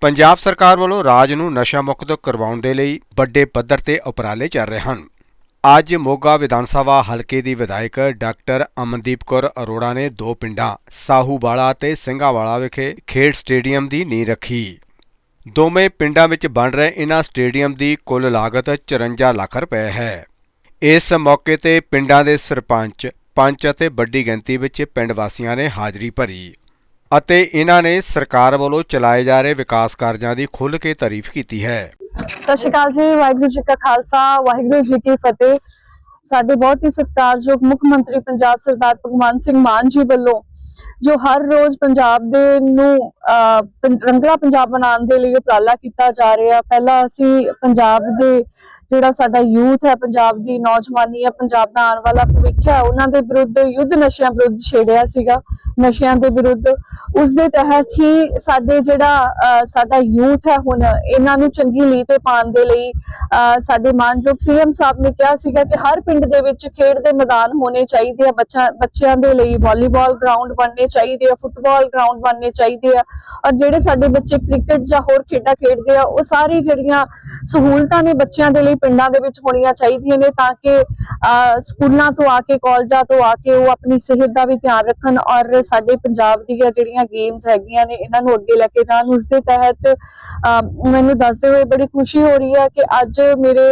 ਪੰਜਾਬ ਸਰਕਾਰ ਵੱਲੋਂ ਰਾਜ ਨੂੰ ਨਸ਼ਾ ਮੁਕਤ ਕਰਵਾਉਣ ਦੇ ਲਈ ਵੱਡੇ ਪੱਧਰ ਤੇ ਉਪਰਾਲੇ ਚੱਲ ਰਹੇ ਹਨ। ਅੱਜ ਮੋਗਾ ਵਿਧਾਨ ਸਭਾ ਹਲਕੇ ਦੀ ਵਿਧਾਇਕ ਡਾਕਟਰ ਅਮਨਦੀਪ ਕੌਰ ਅਰੋੜਾ ਨੇ ਦੋ ਪਿੰਡਾਂ, ਸਾਹੂਵਾਲਾ ਤੇ ਸਿੰਘਾਵਾਲਾ ਵਿਖੇ ਖੇਡ ਸਟੇਡੀਅਮ ਦੀ ਨੀਂਹ ਰੱਖੀ। ਦੋਵੇਂ ਪਿੰਡਾਂ ਵਿੱਚ ਬਣ ਰਹੇ ਇਹਨਾਂ ਸਟੇਡੀਅਮ ਦੀ ਕੁੱਲ ਲਾਗਤ 54 ਲੱਖ ਰੁਪਏ ਹੈ। ਇਸ ਮੌਕੇ ਤੇ ਪਿੰਡਾਂ ਦੇ ਸਰਪੰਚ, ਪੰਚ ਅਤੇ ਵੱਡੀ ਗਿਣਤੀ ਵਿੱਚ ਪਿੰਡ ਵਾਸੀਆਂ ਨੇ ਹਾਜ਼ਰੀ ਭਰੀ। ਅਤੇ ਇਹਨਾਂ ਨੇ ਸਰਕਾਰ ਵੱਲੋਂ ਚਲਾਏ ਜਾ ਰਹੇ ਵਿਕਾਸ ਕਾਰਜਾਂ ਦੀ ਖੁੱਲ੍ਹ ਕੇ ਤਾਰੀਫ ਕੀਤੀ ਹੈ। ਸਤਿ ਸ਼੍ਰੀ ਅਕਾਲ ਜੀ, ਵਾਹਿਗੁਰੂ ਜੀ ਕਾ ਖਾਲਸਾ, ਵਾਹਿਗੁਰੂ ਜੀ ਕੀ ਫਤਿਹ। ਸਾਡੇ ਬਹੁਤ ਹੀ ਸਤਿਕਾਰਯੋਗ ਮੁੱਖ ਮੰਤਰੀ ਪੰਜਾਬ ਸਰਦਾਰ ਭਗਵੰਤ ਸਿੰਘ ਮਾਨ ਜੀ ਵੱਲੋਂ ਜੋ ਹਰ ਰੋਜ਼ ਪੰਜਾਬ ਦੇ ਨੂੰ ਅਹ, ਰੰਗਲਾ ਪੰਜਾਬ ਬਣਾਉਣ ਦੇ ਲਈ ਉਪਰਾਲਾ ਕੀਤਾ ਜਾ ਰਿਹਾ। ਪਹਿਲਾਂ ਅਸੀਂ ਪੰਜਾਬ ਦੇ ਜਿਹੜਾ ਸਾਡਾ ਯੂਥ ਹੈ ਪੰਜਾਬ ਦੀ ਨੌਜਵਾਨੀ ਹੈ ਪੰਜਾਬ ਦਾ ਆਉਣ ਵਾਲਾ ਭਵਿੱਖ ਹੈ ਉਹਨਾਂ ਦੇ ਵਿਰੁੱਧ ਯੁੱਧ ਨਸ਼ਿਆਂ ਵਿਰੁੱਧ ਛੇੜਿਆ ਸੀਗਾ। ਨਸ਼ਿਆਂ ਦੇ ਵਿਰੁੱਧ। ਉਸ ਦੇ ਤਹਿਤ ਹੀ ਸਾਡੇ ਜਿਹੜਾ ਸਾਡਾ ਯੂਥ ਹੈ ਹੁਣ ਇਹਨਾਂ ਨੂੰ ਚੰਗੀ ਲੀਹ ਤੇ ਪਾਉਣ ਦੇ ਲਈ ਅਹ, ਸਾਡੇ ਮਾਨਯੋਗ ਸੀਐਮ ਸਾਹਿਬ ਨੇ ਕਿਹਾ ਸੀਗਾ ਕਿ ਹਰ ਪਿੰਡ ਦੇ ਵਿੱਚ ਖੇਡ ਦੇ ਮੈਦਾਨ ਹੋਣੇ ਚਾਹੀਦੇ ਆ ਬੱਚਿਆਂ ਬੱਚਿਆਂ ਦੇ ਲਈ ਵਾਲੀਬਾਲ ਗਰਾਊਂਡ ਬਣਨੇ ਚਾਹੀਦੇ ਆ, ਫੁੱਟਬਾਲ ਗਰਾਊਂਡ ਬਣਨੇ ਚਾਹੀਦੇ ਆ ਔਰ ਜਿਹੜੇ ਸਾਡੇ ਬੱਚੇ ਕ੍ਰਿਕਟ ਜਾਂ ਹੋਰ ਖੇਡਾਂ ਖੇਡਦੇ ਆ, ਉਹ ਸਾਰੀ ਜਿਹੜੀਆਂ ਸਹੂਲਤਾਂ ਨੇ ਬੱਚਿਆਂ ਦੇ ਲਈ ਪਿੰਡਾਂ ਦੇ ਵਿੱਚ ਹੋਣੀਆਂ ਚਾਹੀਦੀਆਂ ਨੇ ਤਾਂ ਕਿ ਸਕੂਲਾਂ ਤੋਂ ਆ ਕੇ, ਕਾਲਜਾਂ ਤੋਂ ਆ ਕੇ ਉਹ ਆਪਣੀ ਸਿਹਤ ਦਾ ਵੀ ਧਿਆਨ ਰੱਖਣ ਔਰ ਸਾਡੇ ਪੰਜਾਬ ਦੀਆਂ ਜਿਹੜੀਆਂ ਗੇਮਸ ਹੈਗੀਆਂ ਨੇ, ਇਹਨਾਂ ਨੂੰ ਅੱਗੇ ਲੈ ਕੇ ਜਾਣ, ਉਸ ਦੇ ਤਹਿਤ ਮੈਨੂੰ ਦੱਸਦੇ ਹੋਏ ਬੜੀ ਖੁਸ਼ੀ ਹੋ ਰਹੀ ਹੈ ਕਿ ਅੱਜ ਮੇਰੇ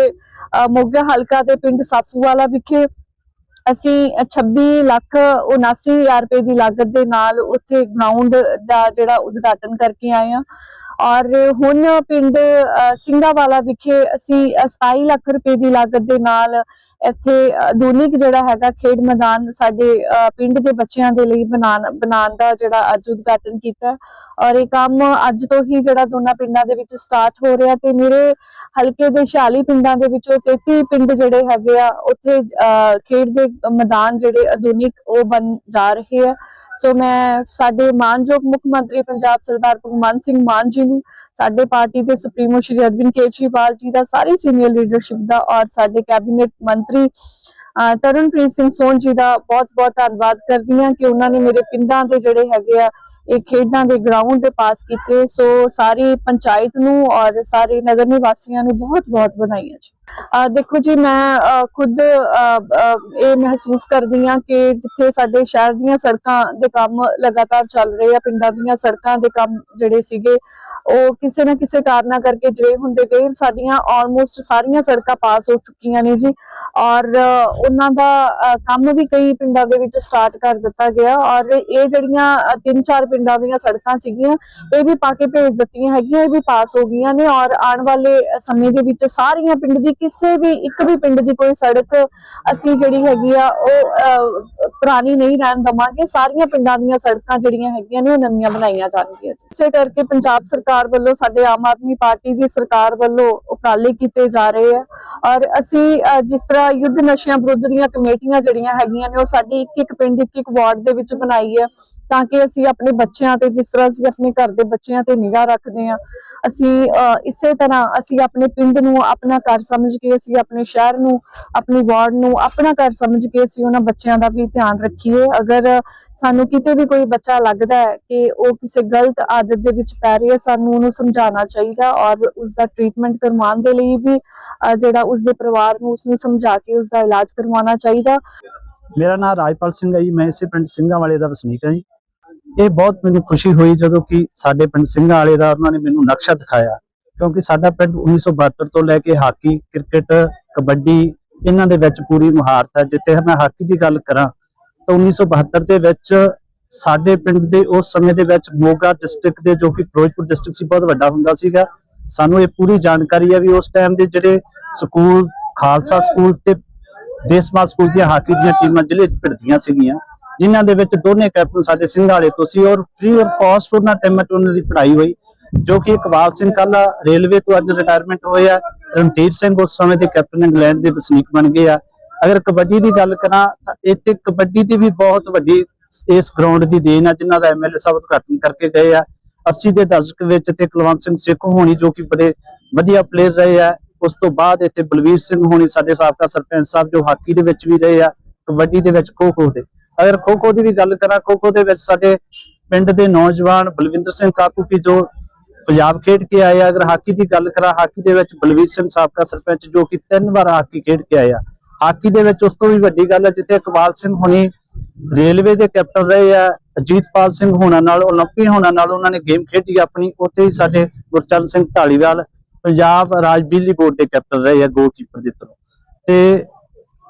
ਮੋਗਾ ਹਲਕਾ ਦੇ ਪਿੰਡ ਸਾਫੂ ਵਾਲਾ ਵਿਖੇ ਅਸੀਂ 26 ਲੱਖ 79 ਹਜ਼ਾਰ ਰੁਪਏ ਦੀ ਲਾਗਤ ਦੇ ਨਾਲ ਉੱਥੇ ਗਰਾਊਂਡ ਦਾ ਜਿਹੜਾ ਉਦਘਾਟਨ ਕਰਕੇ ਆਏ ਹਾਂ। ਔਰ ਹੁਣ ਪਿੰਡ ਅਹ, ਸਿੰਘਾਵਾਲਾ ਵਿਖੇ ਅਸੀਂ ਅਹ, 27 ਲੱਖ ਰੁਪਏ ਦੀ ਲਾਗਤ ਦੇ ਨਾਲ ਇੱਥੇ ਆਧੁਨਿਕ ਜਿਹੜਾ ਹੈਗਾ ਖੇਡ ਮੈਦਾਨ ਸਾਡੇ ਪਿੰਡ ਦੇ ਬੱਚਿਆਂ ਦੇ ਲਈ ਬਣਾਉਣ ਬਣਾਉਣ ਦਾ ਜਿਹੜਾ ਅੱਜ ਉਦਘਾਟਨ ਕੀਤਾ। ਔਰ ਇਹ ਕੰਮ ਅੱਜ ਤੋਂ ਹੀ ਜਿਹੜਾ ਦੋਨਾਂ ਪਿੰਡਾਂ ਦੇ ਵਿੱਚ ਸਟਾਰਟ ਹੋ ਰਿਹਾ ਤੇ ਮੇਰੇ ਹਲਕੇ ਦੇ 46 ਪਿੰਡਾਂ ਦੇ ਵਿੱਚੋਂ 33 ਪਿੰਡ ਜਿਹੜੇ ਹੈਗੇ ਆ, ਉੱਥੇ ਖੇਡ ਦੇ ਮੈਦਾਨ ਜਿਹੜੇ ਆਧੁਨਿਕ ਉਹ ਬਣ ਜਾ ਰਹੇ ਆ। ਸੋ ਮੈਂ ਸਾਡੇ ਮਾਨਯੋਗ ਮੁੱਖ ਮੰਤਰੀ ਪੰਜਾਬ ਸਰਦਾਰ ਭਗਵੰਤ ਸਿੰਘ ਮਾਨ ਜੀ ਨੂੰ, ਸਾਡੇ ਪਾਰਟੀ ਦੇ ਸੁਪਰੀਮੋ ਸ਼੍ਰੀ ਅਰਵਿੰਦ ਕੇਜਰੀਵਾਲ ਜੀ ਦਾ, ਸਾਰੀ ਸੀਨੀਅਰ ਲੀਡਰਸ਼ਿਪ ਦਾ ਔਰ ਸਾਡੇ ਕੈਬਨਿਟ ਮੰਤਰੀ ਅਹ, ਤਰਨਪ੍ਰੀਤ ਸਿੰਘ ਸੋਨ ਜੀ ਦਾ ਬਹੁਤ-ਬਹੁਤ ਧੰਨਵਾਦ ਕਰਦੀ ਹਾਂ ਕਿ ਉਹਨਾਂ ਨੇ ਮੇਰੇ ਪਿੰਡਾਂ ਦੇ ਜਿਹੜੇ ਹੈਗੇ ਆ ਇਹ ਖੇਡਾਂ ਦੇ ਗਰਾਊਂਡ ਦੇ ਪਾਸ ਕੀਤੇ ਸੋ ਸਾਰੀ ਪੰਚਾਇਤ ਨੂੰ ਔਰ ਸਾਰੇ ਨਗਰ ਨਿਵਾਸੀਆਂ ਨੂੰ ਬਹੁਤ-ਬਹੁਤ ਵਧਾਈਆਂ ਜੀ। ਦੇਖੋ ਜੀ, ਮੈਂ ਖੁਦ ਇਹ ਮਹਿਸੂਸ ਕਰਦੀ ਹਾਂ ਕਿ ਜਿੱਥੇ ਸਾਡੇ ਸ਼ਹਿਰ ਦੀਆਂ ਸੜਕਾਂ ਦੇ ਕੰਮ ਲਗਾਤਾਰ ਚੱਲ ਰਹੇ ਆ, ਪਿੰਡਾਂ ਦੀਆਂ ਸੜਕਾਂ ਦੇ ਕੰਮ ਜਿਹੜੇ ਸੀਗੇ, ਉਹ ਕਿਸੇ ਨਾ ਕਿਸੇ ਕਾਰਨਾਂ ਕਰਕੇ ਜਿਹੜੇ ਹੁੰਦੇ ਗਏ, ਸਾਡੀਆਂ ਆਲਮੋਸਟ ਸਾਰੀਆਂ ਸੜਕਾਂ ਪਾਸ ਹੋ ਚੁੱਕੀਆਂ ਨੇ ਜੀ। ਔਰ ਉਹਨਾਂ ਦਾ ਕੰਮ ਵੀ ਕਈ ਪਿੰਡਾਂ ਦੇ ਵਿੱਚ ਸਟਾਰਟ ਕਰ ਦਿੱਤਾ ਗਿਆ। ਔਰ ਇਹ ਜਿਹੜੀਆਂ ਤਿੰਨ ਚਾਰ ਪਿੰਡਾਂ ਦੀਆਂ ਸੜਕਾਂ ਸੀਗੀਆਂ, ਇਹ ਵੀ ਪਾ ਕੇ ਭੇਜ ਦਿੱਤੀਆਂ ਹੈਗੀਆਂ, ਇਹ ਵੀ ਪਾਸ ਹੋ ਗਈਆਂ ਨੇ ਔਰ ਆਉਣ ਵਾਲੇ ਸਮੇਂ ਦੇ ਵਿੱਚ ਸਾਰੀਆਂ ਪਿੰਡ ਦੀ ਕਿਸੇ ਵੀ ਇੱਕ ਵੀ ਪਿੰਡ ਦੀ ਕੋਈ ਸੜਕ ਅਸੀਂ ਜਿਹੜੀ ਹੈਗੀ ਆ, ਉਹ ਪੁਰਾਣੀ ਨਹੀਂ ਰਹਿਣ ਦਵਾਂਗੇ, ਸਾਰੀਆਂ ਪਿੰਡਾਂ ਦੀਆਂ ਸੜਕਾਂ ਜਿਹੜੀਆਂ ਹੈਗੀਆਂ ਨੇ, ਉਹ ਨਵੀਆਂ ਬਣਾਈਆਂ ਜਾਣਗੀਆਂ ਇਸੇ ਕਰਕੇ ਪੰਜਾਬ ਸਰਕਾਰ ਵੱਲੋਂ ਸਾਡੇ ਆਮ ਆਦਮੀ ਪਾਰਟੀ ਦੀ ਸਰਕਾਰ ਵੱਲੋਂ ਉਪਰਾਲੇ ਕੀਤੇ ਜਾ ਰਹੇ ਆ ਔਰ ਅਸੀਂ ਜਿਸ ਤਰ੍ਹਾਂ ਯੁੱਧ ਨਸ਼ਿਆਂ ਵਿਰੁੱਧ ਦੀਆਂ ਕਮੇਟੀਆਂ ਜਿਹੜੀਆਂ ਹੈਗੀਆਂ ਨੇ, ਉਹ ਸਾਡੀ ਇੱਕ ਇੱਕ ਪਿੰਡ, ਇੱਕ ਇੱਕ ਵਾਰਡ ਦੇ ਵਿੱਚ ਬਣਾਈ ਹੈ ਤਾਂ ਕਿ ਅਸੀਂ ਆਪਣੇ ਬੱਚਿਆਂ ਤੇ, ਜਿਸ ਤਰ੍ਹਾਂ ਅਸੀਂ ਆਪਣੇ ਘਰ ਦੇ ਬੱਚਿਆਂ ਤੇ ਨਿਗਾਹ ਰੱਖਦੇ ਹਾਂ, ਅਸੀਂ ਇਸੇ ਤਰ੍ਹਾਂ ਅਸੀਂ ਆਪਣੇ ਪਿੰਡ ਨੂੰ ਆਪਣਾ ਘਰ ਸਮਝ ਕੇ, ਅਸੀਂ ਆਪਣੇ ਸ਼ਹਿਰ ਨੂੰ, ਆਪਣੀ ਵਾਰਡ ਨੂੰ ਆਪਣਾ ਘਰ ਸਮਝ ਕੇ ਅਸੀਂ ਉਹਨਾਂ ਬੱਚਿਆਂ ਦਾ ਵੀ ਧਿਆਨ ਰੱਖੀਏ। ਅਗਰ ਸਾਨੂੰ ਕਿਤੇ ਵੀ ਕੋਈ ਬੱਚਾ ਲੱਗਦਾ ਹੈ ਕਿ ਉਹ ਕਿਸੇ ਗਲਤ ਆਦਤ ਦੇ ਵਿੱਚ ਪੈ ਰਿਹਾ ਸਾਨੂੰ ਉਹਨੂੰ ਸਮਝਾਉਣਾ ਚਾਹੀਦਾ ਔਰ ਉਸ ਦਾ ਟ੍ਰੀਟਮੈਂਟ ਕਰਵਾਉਣ ਦੇ ਲਈ ਵੀ ਜਿਹੜਾ ਉਸ ਦੇ ਪਰਿਵਾਰ ਨੂੰ ਉਸ ਨੂੰ ਸਮਝਾ ਕੇ ਉਸ ਦਾ ਇਲਾਜ ਕਰਵਾਉਣਾ ਚਾਹੀਦਾ। ਮੇਰਾ ਨਾਮ ਰਾਜਪਾਲ ਸਿੰਘ ਹੈ ਜੀ, ਮੈਂ ਇਸੇ ਪਿੰਡ ਸਿੰਘਾਂ ਵਾਲੇ ਦਾ ਵਸਨੀਕ ਹਾਂ ਜੀ। ਇਹ ਬਹੁਤ ਮੈਨੂੰ ਖੁਸ਼ੀ ਹੋਈ ਜਦੋਂ ਕਿ ਸਾਡੇ ਪਿੰਡ ਸਿੰਘਾਂ ਵਾਲੇ ਦਾ ਉਹਨਾਂ ਨੇ ਮੈਨੂੰ ਨਕਸ਼ਾ ਦਿਖਾਇਆ, ਕਿਉਂਕਿ ਸਾਡਾ ਪਿੰਡ 1972 ਤੋਂ ਲੈ ਕੇ ਹਾਕੀ, ਕ੍ਰਿਕਟ, ਕਬੱਡੀ, ਇਹਨਾਂ ਦੇ ਵਿੱਚ ਪੂਰੀ ਮੁਹਾਰਤ ਹੈ। ਜਿੱਥੇ ਮੈਂ ਹਾਕੀ ਦੀ ਗੱਲ ਕਰਾਂ, ਤਾਂ 1972 ਦੇ ਵਿੱਚ ਸਾਡੇ ਪਿੰਡ ਦੇ ਉਸ ਸਮੇਂ ਦੇ ਵਿੱਚ ਮੋਗਾ ਡਿਸਟ੍ਰਿਕਟ ਦੇ ਜੋ ਕਿ ਫਿਰੋਜ਼ਪੁਰ ਡਿਸਟ੍ਰਿਕਟ ਸੀ, ਬਹੁਤ ਵੱਡਾ ਹੁੰਦਾ ਸੀਗਾ। ਸਾਨੂੰ ਇਹ ਪੂਰੀ ਜਾਣਕਾਰੀ ਹੈ ਵੀ ਉਸ ਟਾਈਮ ਦੇ ਜਿਹੜੇ ਸਕੂਲ, ਖਾਲਸਾ ਸਕੂਲ ਤੇ ਦੇਸਮਾ ਸਕੂਲ ਦੀਆਂ ਹਾਕੀ ਦੀਆਂ ਟੀਮਾਂ ਜ਼ਿਲ੍ਹੇ 'ਚ ਭਿੜਦੀਆਂ ਸੀਗੀਆਂ। ਜਿਨ੍ਹਾਂ ਦੇ ਵਿੱਚ ਦੋਨੇ ਕੈਪਟਨ ਸਾਡੇ ਸਿੰਘ ਵਾਲੇ ਤੋਂ ਸੀ ਔਰ ਫ੍ਰੀ ਆਫ ਕਾਸਟ ਉਹਨਾਂ ਟਾਈਮਾਂ 'ਚ ਉਹਨਾਂ ਦੀ ਪੜ੍ਹਾਈ ਹੋਈ, ਜੋ ਕਿ ਇਕਬਾਲ ਸਿੰਘ ਕਾਲਾ ਰੇਲਵੇ ਤੋਂ ਅੱਜ ਰਿਟਾਇਰਮੈਂਟ ਹੋਏ ਆ ਰਣਧੀਰ ਸਿੰਘ ਉਸ ਸਮੇਂ ਦੇ ਕੈਪਟਨ ਇੰਗਲੈਂਡ ਦੇ ਵਸਨੀਕ ਬਣ ਗਏ ਆ। ਅਗਰ ਕਬੱਡੀ ਦੀ ਗੱਲ ਕਰਾਂ ਤਾਂ ਇੱਥੇ ਕਬੱਡੀ ਦੀ ਵੀ ਬਹੁਤ ਵੱਡੀ ਇਸ ਗਰਾਊਂਡ ਦੀ ਦੇਣ ਆ, ਜਿਨ੍ਹਾਂ ਦਾ ਐਮਐਲਏ ਸਾਹਿਬ ਉਦਘਾਟਨ ਕਰਕੇ ਗਏ ਆ। 80 ਦੇ ਦਸ਼ਕ ਵਿੱਚ ਤੇ ਕੁਲਵੰਤ ਸਿੰਘ ਸੇਖੋਂ ਹੋਣੀ ਜੋ ਕਿ ਬੜੇ ਵਧੀਆ ਪਲੇਅਰ ਰਹੇ ਆ, ਉਸ ਤੋਂ ਬਾਅਦ ਇੱਥੇ ਬਲਵੀਰ ਸਿੰਘ ਹੋਣੀ ਸਾਡੇ ਸਾਬਕਾ ਸਰਪੰਚ ਸਾਹਿਬ ਜੋ ਹਾਕੀ ਦੇ ਵਿੱਚ ਵੀ ਰਹੇ ਆ, ਕਬੱਡੀ ਦੇ ਵਿੱਚ ਖੋ ਖੋ ਦੇ। ਅਗਰ ਖੋ ਖੋ ਦੀ ਵੀ ਗੱਲ ਕਰਾਂ ਖੋ ਖੋ ਦੇ ਵਿੱਚ ਸਾਡੇ ਪਿੰਡ ਦੇ ਨੌਜਵਾਨ ਬਲਵਿੰਦਰ ਸਿੰਘ ਕਾਕੂ ਕੀ ਜੋ ਪੰਜਾਬ ਖੇਡ ਕੇ ਆਏ ਅਗਰ ਹਾਕੀ ਦੀ ਗੱਲ ਕਰਾਂ, ਹਾਕੀ ਦੇ ਵਿੱਚ ਬਲਵੀਰ ਸਿੰਘ ਸਾਬਕਾ ਸਰਪੰਚ ਜੋ ਕਿ ਤਿੰਨ ਵਾਰ ਹਾਕੀ ਖੇਡ ਕੇ ਆਏ ਆ। ਹਾਕੀ ਦੇ ਵਿੱਚ ਉਸ ਤੋਂ ਵੀ ਵੱਡੀ ਗੱਲ ਹੈ, ਜਿੱਥੇ ਇਕਬਾਲ ਸਿੰਘ ਹੁਣੀ ਰੇਲਵੇ ਦੇ ਕੈਪਟਨ ਰਹੇ ਆ, ਅਜੀਤਪਾਲ ਸਿੰਘ ਹੋਣਾ ਨਾਲ ਓਲੰਪੀ ਹੋਣਾ ਨਾਲ ਉਹਨਾਂ ਨੇ ਗੇਮ ਖੇਡੀ ਆਪਣੀ, ਉੱਥੇ ਹੀ ਸਾਡੇ ਗੁਰਚਰਨ ਸਿੰਘ ਢਾਲੀਵਾਲ ਪੰਜਾਬ ਰਾਜ ਬਿਜਲੀ ਬੋਰਡ ਦੇ ਕੈਪਟਨ ਰਹੇ ਆ ਗੋਲਕੀਪਰ ਦੇ ਤਰ੍ਹਾਂ ਤੇ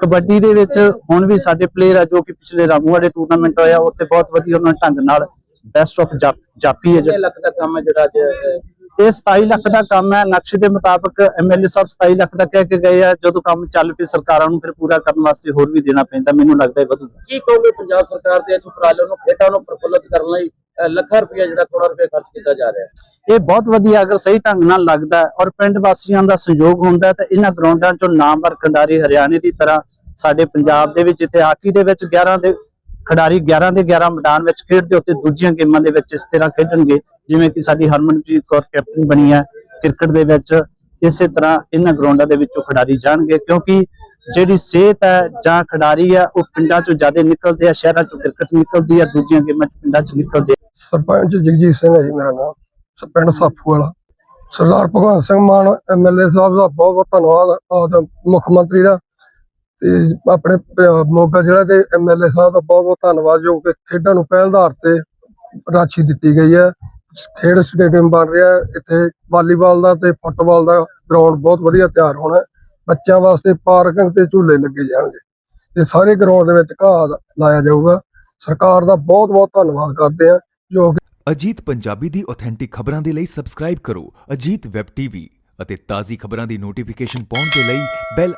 ਕਬੱਡੀ ਦੇ ਵਿੱਚ ਹੁਣ ਵੀ ਸਾਡੇ ਪਲੇਅਰ ਆ ਜੋ ਕਿ ਪਿਛਲੇ ਰਾਮੂਵਾੜੇ ਟੂਰਨਾਮੈਂਟ ਹੋਇਆ ਉੱਥੇ ਬਹੁਤ ਵਧੀਆ ਉਹਨਾਂ ਢੰਗ ਨਾਲ ਬੈਸਟ ਆਫ ਜਾਪੀ ਹੈ ਕਿੰਨੇ ਲੱਖ ਦਾ ਕੰਮ ਹੈ ਜਿਹੜਾ ਅੱਜ? ਇਹ 27 ਲੱਖ ਦਾ ਕੰਮ ਹੈ। ਨਕਸ਼ੇ ਦੇ ਮੁਤਾਬਕ ਐਮਐਲਏ ਸਾਹਿਬ 27 ਲੱਖ ਦਾ ਕਹਿ ਕੇ ਗਏ ਆ। ਜਦੋਂ ਕੰਮ ਚੱਲ ਪਏ ਸਰਕਾਰਾਂ ਨੂੰ ਫਿਰ ਪੂਰਾ ਕਰਨ ਵਾਸਤੇ ਹੋਰ ਵੀ ਦੇਣਾ ਪੈਂਦਾ। ਮੈਨੂੰ ਲੱਗਦਾ ਹੈ ਵਧੂਗਾ ਕੀ ਕਹੋਗੇ ਪੰਜਾਬ ਸਰਕਾਰ ਦੇ ਇਸ ਉਪਰਾਲੇ ਨੂੰ ਖੇਡਾਂ ਨੂੰ ਪ੍ਰਫੁੱਲਤ ਕਰਨ ਲਈ ਲੱਖਾਂ ਰੁਪਏ ਜਿਹੜਾ ਕਰੋੜ ਰੁਪਏ ਖਰਚ ਕੀਤਾ ਜਾ ਰਿਹਾ ਹੈ? ਇਹ ਬਹੁਤ ਵਧੀਆ ਅਗਰ ਸਹੀ ਢੰਗ ਨਾਲ ਲੱਗਦਾ ਔਰ ਪਿੰਡ ਵਾਸੀਆਂ ਦਾ ਸਹਿਯੋਗ ਹੁੰਦਾ ਤਾਂ ਇਹਨਾਂ ਗਰਾਊਂਡਾਂ 'ਚੋਂ ਨਾਮਵਰ ਖਿਡਾਰੀ ਹਰਿਆਣੇ ਦੀ ਤਰ੍ਹਾਂ ਸਾਡੇ ਪੰਜਾਬ ਦੇ ਵਿੱਚ ਜਿੱਥੇ ਹਾਕੀ ਦੇ ਵਿੱਚ 11 ਦੇ ਖਿਡਾਰੀ 11 ਦੇ 11 ਮੈਦਾਨ ਵਿੱਚ ਖੇਡਦੇ ਉੱਤੇ ਦੂਜੀਆਂ ਗੇਮਾਂ ਦੇ ਵਿੱਚ ਇਸ ਤਰ੍ਹਾਂ ਖੇਡਣਗੇ, ਜਿਵੇਂ ਕਿ ਸਾਡੀ ਹਰਮਨਪ੍ਰੀਤ ਕੌਰ ਕੈਪਟਨ ਬਣੀ ਹੈ ਕ੍ਰਿਕਟ ਦੇ ਵਿੱਚ, ਇਸੇ ਤਰ੍ਹਾਂ ਇਹਨਾਂ ਗਰਾਊਂਡਾਂ ਦੇ ਵਿੱਚੋਂ ਖਿਡਾਰੀ ਜਾਣਗੇ, ਕਿਉਂਕਿ ਜਿਹੜੀ ਸਿਹਤ ਹੈ ਜਾਂ ਖਿਡਾਰੀ ਹੈ, ਉਹ ਪਿੰਡਾਂ 'ਚੋਂ ਜ਼ਿਆਦਾ ਨਿਕਲਦੇ ਆ, ਸ਼ਹਿਰਾਂ 'ਚੋਂ ਕ੍ਰਿਕਟ ਨਿਕਲਦੀ ਆ, ਦੂਜੀਆਂ ਗੇਮਾਂ 'ਚ ਪਿੰਡਾਂ 'ਚ ਨਿਕਲਦੇ ਸਰਪੰਚ ਜਗਜੀਤ ਸਿੰਘ ਹੈ ਜੀ, ਮੇਰਾ ਨਾਮ ਪਿੰਡ ਸਾਫੂ ਵਾਲਾ। ਸਰਦਾਰ ਭਗਵੰਤ ਸਿੰਘ ਮਾਨ ਐਮਐਲਏ ਸਾਹਿਬ ਦਾ ਬਹੁਤ ਬਹੁਤ ਧੰਨਵਾਦ ਮੁੱਖ ਮੰਤਰੀ ਦਾ। ਤੇ ਆਪਣੇ ਪ- ਮੋਗਾ ਜ਼ਿਲ੍ਹੇ ਦੇ ਐਮਐਲਏ ਸਾਹਿਬ ਦਾ ਬਹੁਤ ਬਹੁਤ ਧੰਨਵਾਦ ਜੋ ਕਿ ਖੇਡਾਂ ਨੂੰ ਪਹਿਲ ਆਧਾਰ ਤੇ ਰਾਸ਼ੀ ਦਿੱਤੀ ਗਈ ਹੈ। ਖੇਡ ਸਟੇਡੀਅਮ ਬਣ ਰਿਹਾ ਇੱਥੇ ਵਾਲੀਬਾਲ ਦਾ ਤੇ ਫੁੱਟਬਾਲ ਦਾ ਗਰਾਊਂਡ ਬਹੁਤ ਵਧੀਆ ਤਿਆਰ ਹੋਣਾ ਬੱਚਿਆਂ ਵਾਸਤੇ ਪਾਰਕਿੰਗ ਤੇ ਝੂਲੇ ਲੱਗੇ ਜਾਣਗੇ। ਤੇ ਸਾਰੇ ਗਰਾਊਂਡ ਦੇ ਵਿੱਚ ਘਾਹ ਲਾਇਆ ਜਾਊਗਾ। ਸਰਕਾਰ ਦਾ ਬਹੁਤ ਬਹੁਤ ਧੰਨਵਾਦ ਕਰਦੇ ਆ ਜੋ ਅਜੀਤ ਪੰਜਾਬੀ ਦੀ ਆਥੈਂਟਿਕ ਖਬਰਾਂ ਦੇ ਲਈ ਸਬਸਕ੍ਰਾਈਬ ਕਰੋ। ਅਜੀਤ ਵੈਬ ਟੀਵੀ ਅਤੇ ਤਾਜ਼ੀ ਖਬਰਾਂ ਦੀ ਨੋਟੀਫਿਕੇਸ਼ਨ ਪਾਉਣ ਦੇ ਲਈ ਬੈਲ